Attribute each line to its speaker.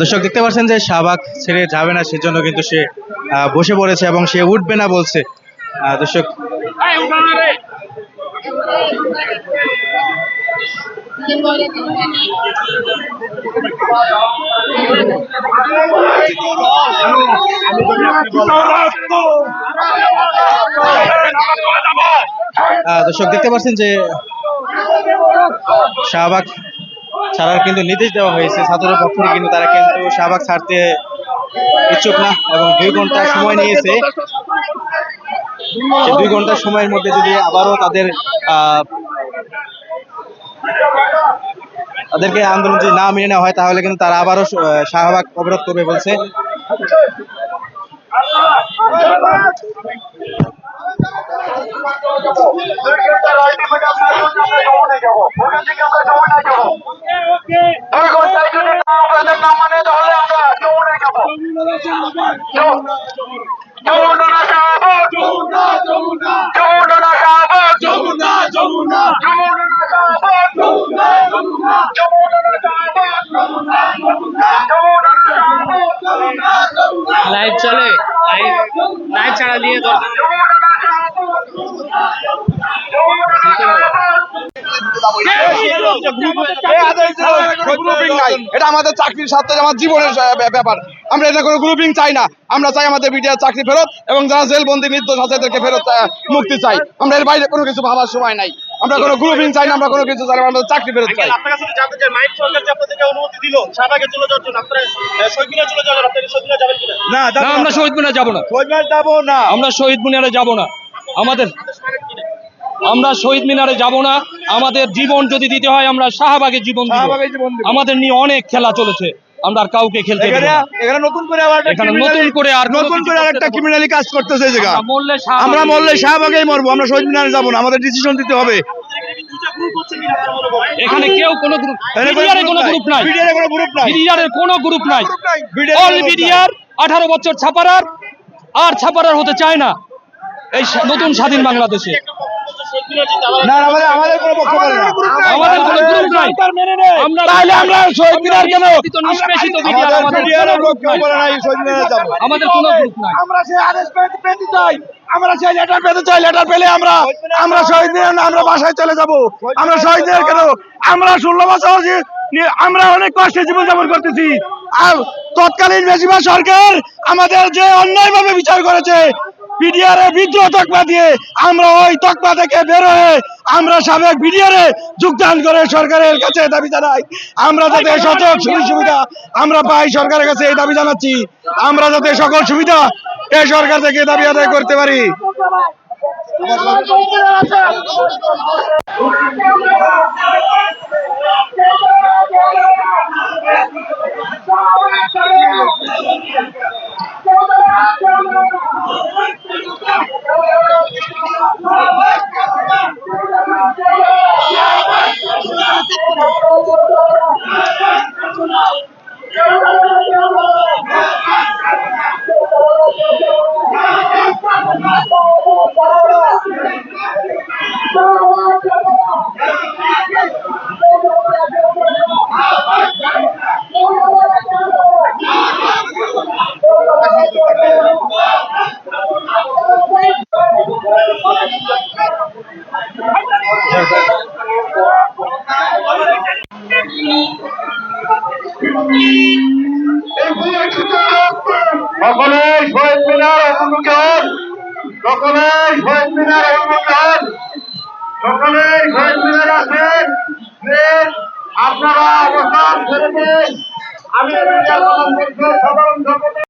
Speaker 1: দর্শক, দেখতে পাচ্ছেন যে শাহবাগ ছেড়ে যাবে না, সেজন্য কিন্তু সে বসে পড়েছে এবং সে উঠবে না বলছে। দর্শক দর্শক, দেখতে পাচ্ছেন যে শাহবাগ ছাড়ার কিন্তু নির্দেশ দেওয়া হয়েছে। ছাত্রের পক্ষ থেকে কিন্তু তারা কিন্তু শাহবাগ ছাড়তে ইচ্ছুক না এবং দুই ঘণ্টা সময় নিয়েছে। দুই ঘণ্টা সময়ের মধ্যে যদি আবারও তাদের তাদেরকে আন্দোলন যদি না মেনে নেওয়া হয়, তাহলে কিন্তু তারা আবারও শাহবাগ অবরোধ করবে বলছে।
Speaker 2: লাইভ চলে। লাইভ লাইভ ছাড়া দিয়ে দরকার
Speaker 3: নাই এটা আমাদের চাকরির সাথে আমার জীবনের ব্যাপার- আমরা এটা কোনো গ্রুপিং চাই না। আমরা চাই আমাদের বিটিআর চাকরি ফেরত এবং যারা জেলবন্দি নির্দোষ আছে তাদেরকে ফেরত মুক্তি চাই। আমরা এর বাইরে কোনো কিছু ভাবার সময় নাই। আমরা কোনো গ্রুপিং চাই না আমরা কোনো কিছু চাই আমরা চাকরি ফেরত চাই।
Speaker 4: আপনার কাছে জানতে চাই মাইক সরকার যে আপনাদেরকে অনুমতি দিল শাহবাগে চলে যাওয়ার জন্য আপনারা শহীদ মিনার চলে যাওয়ার আপনারা শহীদ মিনার যাবেন কিনা?
Speaker 3: না
Speaker 5: না আমরা শহীদ মিনারে যাব না।
Speaker 3: যাব না।
Speaker 5: আমরা শহীদ মিনারে যাব না। আমাদের আমরা শহীদ মিনারে যাব না। আমাদের জীবন যদি দিতে হয় আমরা শাহবাগে জীবন দিব। আমাদের নিয়ে অনেক খেলা চলেছে। আমরা আর কাউকে খেলতে
Speaker 3: এখানে নতুন করে আবার একটা
Speaker 5: এখানে নতুন করে আর
Speaker 3: নতুন করে
Speaker 5: করতে
Speaker 3: আরেকটা ক্রিমিনালি কাজ করতেছে জায়গা।
Speaker 5: আমরা মরলে
Speaker 3: শাহবাগেই মরবো। আমরা শহীদ মিনারে যাব না। আমাদের ডিসিশন দিতে হবে।
Speaker 5: এখানে কেউ কোনো গ্রুপ বিডিআরের নাই।
Speaker 3: বিডিআর কোনো গ্রুপ নাই।
Speaker 5: বিডিআরের কোনো গ্রুপ নাই। অল বিডিআর আঠারো বছর ছাপারার আর ছাপারার হতে চায় না। এই নতুন স্বাধীন বাংলাদেশে।
Speaker 4: শহীদ মিনার যেতে আবার
Speaker 3: না আমাদের আমাদের কোনো পক্ষ না।
Speaker 5: আমাদের কোনো গ্রুপ নাই। আমরা
Speaker 3: তাহলে আমরা শহীদ মিনার কেন?
Speaker 5: নিষ্পেষিত নিষ্পেষিত
Speaker 3: আমাদের
Speaker 5: আমাদের কোনো
Speaker 3: লোক
Speaker 5: group
Speaker 3: কেউ
Speaker 5: নাই।
Speaker 3: বলে না এই শহীদ মিনারে যাব।
Speaker 5: আমাদের কোনো গ্রুপ নাই।
Speaker 3: আমরা সেই আদেশ পেতে পেতে চাই। আমরা সেই লেটার পেতে চাই। লেটার পেলে আমরা আমরা শহীদ আমরা বাসায় চলে যাব। আমরা শহীদ মিনার কেন? আমরা ষোলো বছর আমরা অনেক কষ্টে জীবন যাপন করতেছি। আর তৎকালীন বেশিরভাগ সরকার আমাদের যে অন্যায়ভাবে বিচার করেছে বিডিআর বিদ্রোহ তকমা দিয়ে আমরা ওই তকমা থেকে বের হয়ে আমরা সাবেক বিডিআর যোগদান করে সরকারের কাছে দাবি জানাই। আমরা যাতে সচক সুযোগ সুবিধা আমরা পাই সরকারের কাছে এই দাবি জানাচ্ছি। আমরা যাতে সকল সুবিধা এই সরকার থেকে দাবি আদায় করতে পারি। হন সকলেই শহীদ মিনার হন সকলেই শহীদ মিনার আছেন আপনারা অবস্থান ছেড়ে আমি সাধারণ